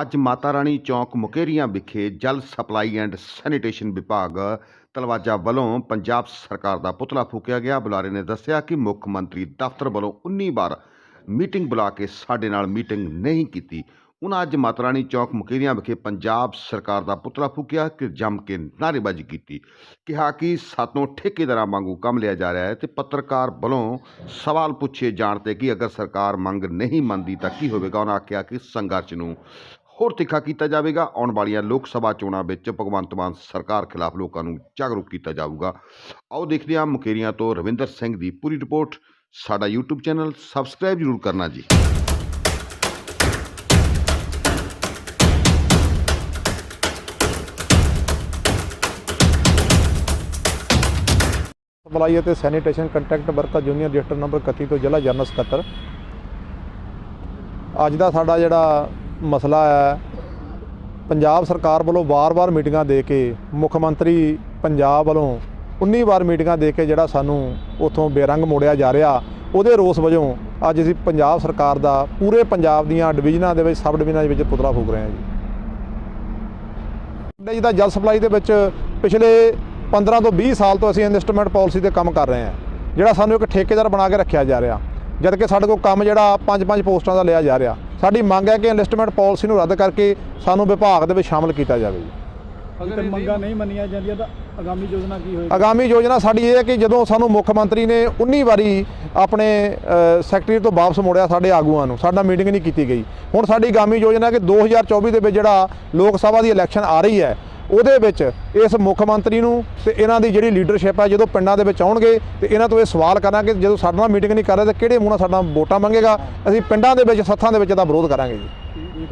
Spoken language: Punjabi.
ਅੱਜ ਮਾਤਾ ਰਾਣੀ ਚੌਂਕ ਮੁਕੇਰੀਆਂ ਵਿਖੇ ਜਲ ਸਪਲਾਈ ਐਂਡ ਸੈਨੀਟੇਸ਼ਨ ਵਿਭਾਗ ਤਲਵਾਜਾ ਵੱਲੋਂ ਪੰਜਾਬ ਸਰਕਾਰ ਦਾ ਪੁਤਲਾ ਫੂਕਿਆ ਗਿਆ। ਬੁਲਾਰੇ ਨੇ ਦੱਸਿਆ ਕਿ ਮੁੱਖ ਮੰਤਰੀ ਦਫ਼ਤਰ ਵੱਲੋਂ 19 ਵਾਰ ਮੀਟਿੰਗ ਬੁਲਾ ਕੇ ਸਾਡੇ ਨਾਲ ਮੀਟਿੰਗ ਨਹੀਂ ਕੀਤੀ। ਉਹਨਾਂ ਅੱਜ ਮਾਤਾ ਰਾਣੀ ਚੌਕ ਮੁਕੇਰੀਆਂ ਵਿਖੇ ਪੰਜਾਬ ਸਰਕਾਰ ਦਾ ਪੁਤਲਾ ਫੂਕਿਆ ਕਿ ਜੰਮ ਕੇ ਨਾਅਰੇਬਾਜ਼ੀ ਕੀਤੀ। ਕਿਹਾ ਕਿ ਸਾਤੋਂ ਠੇਕੇਦਾਰਾਂ ਵਾਂਗੂ ਕੰਮ ਲਿਆ ਜਾ ਰਿਹਾ ਹੈ ਤੇ ਪੱਤਰਕਾਰ ਵੱਲੋਂ ਸਵਾਲ ਪੁੱਛੇ ਜਾਣ ਤੇ ਕਿ ਅਗਰ ਸਰਕਾਰ ਮੰਗ ਨਹੀਂ ਮੰਨਦੀ ਤਾਂ ਕੀ ਹੋਵੇਗਾ? ਉਹਨਾਂ ਆਖਿਆ ਕਿ ਸੰਘਰਸ਼ ਨੂੰ ਹੋਰ ਤਿੱਖਾ ਕੀਤਾ ਜਾਵੇਗਾ। ਆਉਣ ਵਾਲੀਆਂ ਲੋਕ ਸਭਾ ਚੋਣਾਂ ਵਿੱਚ ਭਗਵੰਤ ਮਾਨ ਸਰਕਾਰ ਖਿਲਾਫ ਲੋਕਾਂ ਨੂੰ ਜਾਗਰੂਕ ਕੀਤਾ ਜਾਊਗਾ। ਆਓ ਦੇਖਦੇ ਹਾਂ ਮੁਕੇਰੀਆਂ ਤੋਂ ਰਵਿੰਦਰ ਸਿੰਘ ਦੀ ਪੂਰੀ ਰਿਪੋਰਟ। ਸਾਡਾ YouTube ਚੈਨਲ ਸਬਸਕ੍ਰਾਈਬ ਜ਼ਰੂਰ ਕਰਨਾ ਜੀ। ਸਪਲਾਈ ਅਤੇ sanitation contact worker junior register number 31 ਤੋਂ ਜ਼ਿਲ੍ਹਾ ਜਨਰਲ ਸਕੱਤਰ। ਅੱਜ ਦਾ ਸਾਡਾ ਜਿਹੜਾ ਮਸਲਾ ਹੈ। ਪੰਜਾਬ ਸਰਕਾਰ ਵੱਲੋਂ ਵਾਰ-ਵਾਰ ਮੀਟਿੰਗਾਂ ਦੇ ਕੇ ਮੁੱਖ ਮੰਤਰੀ ਪੰਜਾਬ ਵੱਲੋਂ 19 ਵਾਰ ਮੀਟਿੰਗਾਂ ਦੇ ਕੇ ਜਿਹੜਾ ਸਾਨੂੰ ਉਥੋਂ ਬੇਰੰਗ ਮੋੜਿਆ ਜਾ ਰਿਹਾ, ਉਹਦੇ ਰੋਸ ਵਜੋਂ ਅੱਜ ਅਸੀਂ ਪੰਜਾਬ ਸਰਕਾਰ ਦਾ ਪੂਰੇ ਪੰਜਾਬ ਦੀਆਂ ਡਿਵੀਜ਼ਨਾਂ ਦੇ ਵਿੱਚ ਸਬ ਡਿਵੀਜ਼ਨਾਂ ਦੇ ਵਿੱਚ ਪੁਤਲਾ ਫੂਕ ਰਹੇ ਹਾਂ ਜੀ। ਜੀ ਦਾ ਜਲ ਸਪਲਾਈ ਦੇ ਵਿੱਚ ਪਿਛਲੇ 15 ਤੋਂ 20 ਸਾਲ ਤੋਂ ਅਸੀਂ ਇਨਵੈਸਟਮੈਂਟ ਪਾਲਿਸੀ ਤੇ ਕੰਮ ਕਰ ਰਹੇ ਹਾਂ, ਜਿਹੜਾ ਸਾਨੂੰ ਇੱਕ ਠੇਕੇਦਾਰ ਬਣਾ ਕੇ ਰੱਖਿਆ ਜਾ ਰਿਹਾ। ਜਦ ਕਿ ਸਾਡੇ ਕੋਲ ਕੰਮ ਜਿਹੜਾ ਪੰਜ ਪੰਜ ਪੋਸਟਾਂ ਦਾ ਲਿਆ ਜਾ ਰਿਹਾ। ਸਾਡੀ ਮੰਗ ਹੈ ਕਿ ਇਨਵੈਸਟਮੈਂਟ ਪਾਲਿਸੀ ਨੂੰ ਰੱਦ ਕਰਕੇ ਸਾਨੂੰ ਵਿਭਾਗ ਦੇ ਵਿੱਚ ਸ਼ਾਮਲ ਕੀਤਾ ਜਾਵੇ ਜੀ। ਅਗਰ ਮੰਗਾਂ ਨਹੀਂ ਮੰਨੀਆਂ ਜਾਂਦੀਆਂ ਤਾਂ ਆਗਾਮੀ ਯੋਜਨਾ ਕੀ ਹੋਏਗੀ? ਆਗਾਮੀ ਯੋਜਨਾ ਸਾਡੀ ਇਹ ਹੈ ਕਿ ਜਦੋਂ ਸਾਨੂੰ ਮੁੱਖ ਮੰਤਰੀ ਨੇ 19 ਵਾਰੀ ਆਪਣੇ ਸੈਕਟਰੀ ਤੋਂ ਵਾਪਸ ਮੋੜਿਆ ਸਾਡੇ ਆਗੂਆਂ ਨੂੰ ਸਾਡਾ ਮੀਟਿੰਗ ਨਹੀਂ ਕੀਤੀ ਗਈ। ਹੁਣ ਸਾਡੀ ਆਗਾਮੀ ਯੋਜਨਾ ਕਿ 2024 ਦੇ ਵਿੱਚ ਜਿਹੜਾ ਲੋਕ ਸਭਾ ਦੀ ਇਲੈਕਸ਼ਨ ਆ ਰਹੀ ਹੈ ਉਹਦੇ ਵਿੱਚ ਇਸ ਮੁੱਖ ਮੰਤਰੀ ਨੂੰ ਤੇ ਇਹਨਾਂ ਦੀ ਜਿਹੜੀ ਲੀਡਰਸ਼ਿਪ ਹੈ ਜਦੋਂ ਪਿੰਡਾਂ ਦੇ ਵਿੱਚ ਆਉਣਗੇ ਤੇ ਇਹਨਾਂ ਤੋਂ ਇਹ ਸਵਾਲ ਕਰਾਂਗੇ, ਜਦੋਂ ਸਾਡੇ ਨਾਲ ਮੀਟਿੰਗ ਨਹੀਂ ਕਰ ਰਹੇ ਤਾਂ ਕਿਹੜੇ ਮੂੰਹ ਨਾਲ ਸਾਡਾ ਵੋਟਾਂ ਮੰਗੇਗਾ, ਅਸੀਂ ਪਿੰਡਾਂ ਦੇ ਵਿੱਚ, ਸੱਥਾਂ ਦੇ ਵਿੱਚ ਇਹਦਾ ਵਿਰੋਧ ਕਰਾਂਗੇ ਜੀ।